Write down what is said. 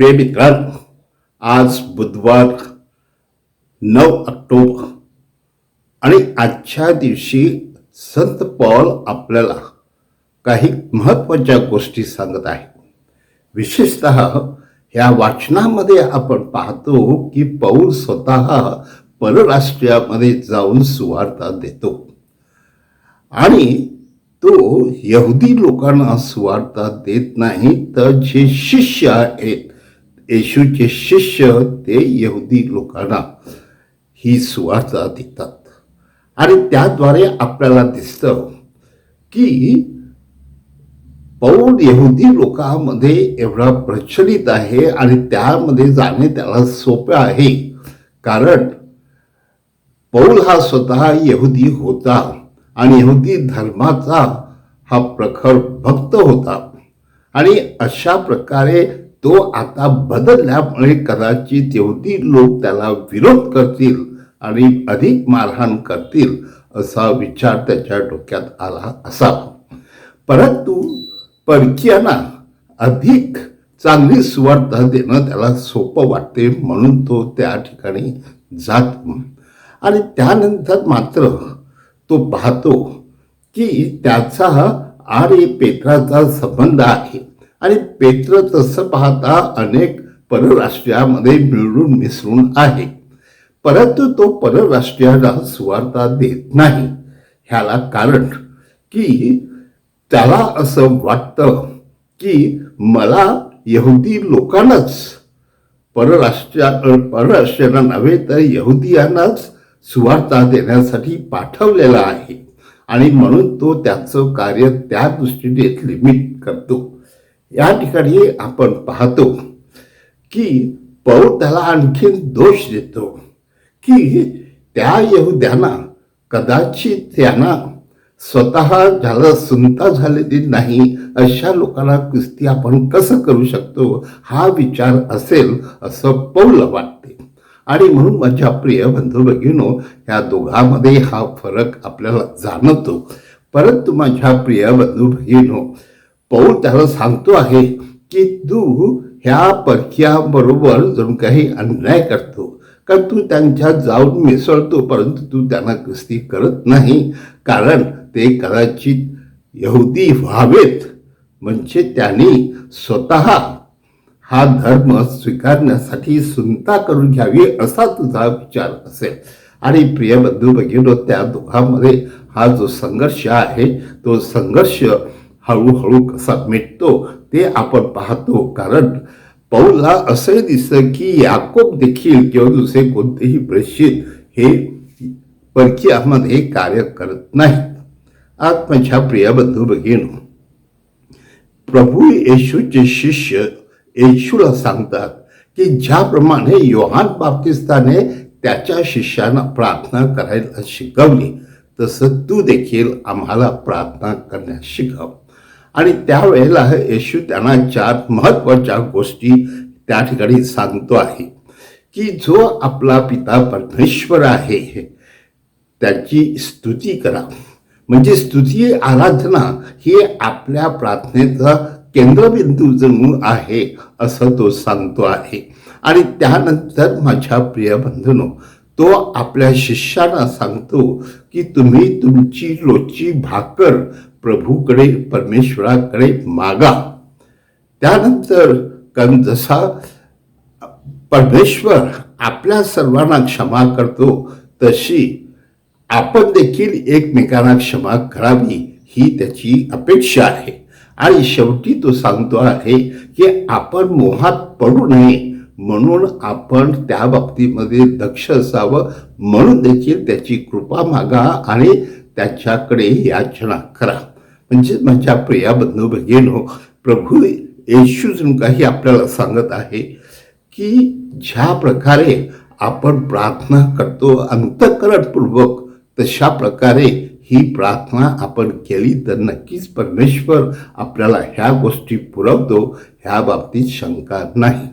प्रेमित्रांनो आज बुधवार नऊ ऑक्टोबर. आणि आजच्या दिवशी संत पॉल आपल्याला काही महत्त्वाच्या गोष्टी सांगत आहे. विशेषत ह्या वाचनामध्ये आपण पाहतो की पौल स्वतः परराष्ट्रामध्ये जाऊन सुवार्ता देतो. आणि तो यहुदी लोकांना सुवार्ता देत नाही तर जे शिष्य आहेत येशूचे शिष्य ते यहुदी लोकांना ही सुवार्ता देतात. आणि त्याद्वारे आपल्याला दिसतं की पौल यहुदी लोकांमध्ये एवढा प्रचलित आहे आणि त्यामध्ये जाणे त्याला सोपे आहे. कारण पौल हा स्वतः यहुदी होता आणि यहुदी धर्माचा हा प्रखर भक्त होता. आणि अशा प्रकारे तो आता बदलल्यामुळे कदाचित तेवढी लोक त्याला विरोध करतील आणि अधिक मारहाण करतील असा विचार त्याच्या डोक्यात आला असावा. परंतु परकीयांना अधिक चांगली सुवार्ता देणं त्याला सोपं वाटते म्हणून तो त्या ठिकाणी जातो. आणि त्यानंतर मात्र तो पाहतो की त्याचा आणि पेत्राचा संबंध आहे. आणि पेत्र तसं पाहता अनेक परराष्ट्रामध्ये मिळून मिसळून आहे. परंतु तो परराष्ट्रीयाला सुवार्ता देत नाही. ह्याला कारण की त्याला असं वाटतं की मला यहुदी लोकांनाच परराष्ट्र परराष्ट्रांना नव्हे तर यहुदियांनाच सुवार्ता देण्यासाठी पाठवलेला आहे. आणि म्हणून तो त्याचं कार्य त्या दृष्टीने लिमिट करतो. या ठिकाणी आपण पाहतो की पौल त्याला आणखीन दोष देतो की त्या येऊद्यांना कदाचित त्यांना स्वतः झालं सुनता झालेली नाही अशा लोकांना कुस्ती आपण कसं करू शकतो? हा विचार असेल असं पौल वाटते. आणि म्हणून माझ्या प्रिय बंधू भगिनो या दोघांमध्ये हा फरक आपल्याला जाणवतो. परंतु माझ्या प्रिय बंधू भगिनो पौल त्याला सांगतो आहे की तू ह्या परक्याबरोबर जणू काही अन्याय करतो. कारण तू त्यांच्या जाऊन मिसळतो परंतु तू त्यांना कुस्ती करत नाही? कारण ते कदाचित यहुदी व्हावेत. म्हणजे त्यांनी स्वतः हा धर्म स्वीकारण्यासाठी सुनता करून घ्यावी असा तुझा विचार असेल. आणि प्रिय बंधू भगिनो त्या दोघांमध्ये हा जो संघर्ष आहे तो संघर्ष हळूहळू कसा मिटतो ते आपण पाहतो. कारण पौलला असं दिसतं की याकोब देखील किंवा दुसरे कोणतेही प्रेषित हे परकीयामध्ये कार्य करत नाहीत. आज माझ्या प्रिय बंधू प्रभू येशूचे शिष्य येशूला सांगतात की ज्याप्रमाणे योहान बाप्तिस्ताने त्याच्या शिष्यांना प्रार्थना करायला शिकवली तसं तू देखील आम्हाला प्रार्थना करण्यास शिकव. आणि त्यावेळेला येशू त्यांना चार महत्त्वाच्या गोष्टी त्या ठिकाणी सांगतो आहे की जो आपला पिता परमेश्वर आहे त्याची स्तुती करा. म्हणजे स्तुती आराधना ही आपल्या प्रार्थनेचा केंद्रबिंदू जणू आहे असं तो सांगतो आहे. आणि त्यानंतर माझ्या प्रिय बंधनो तो आपल्या शिष्यांना सांगतो की तुम्ही तुमची रोजची भाकर प्रभूकडे परमेश्वराकडे मागा. त्यानंतर कारण जसा परमेश्वर आपल्या सर्वांना क्षमा करतो तशी आपण देखील एकमेकांना क्षमा करावी ही त्याची अपेक्षा आहे. आणि शेवटी तो सांगतो आहे की आपण मोहात पडू नये म्हणून आपण त्या बाबतीमध्ये दक्ष असावं म्हणून देखील त्याची कृपा मागा आणि त्याच्याकडे याचना करा. म्हणजे माझ्या प्रिया बंधू भगिनो प्रभू येशू जणू काही आपल्याला सांगत आहे की ज्या प्रकारे आपण प्रार्थना करतो अंतकरणपूर्वक तशा प्रकारे ही प्रार्थना आपण केली तर नक्कीच परमेश्वर आपल्याला ह्या गोष्टी पुरवतो ह्या बाबतीत शंका नाही.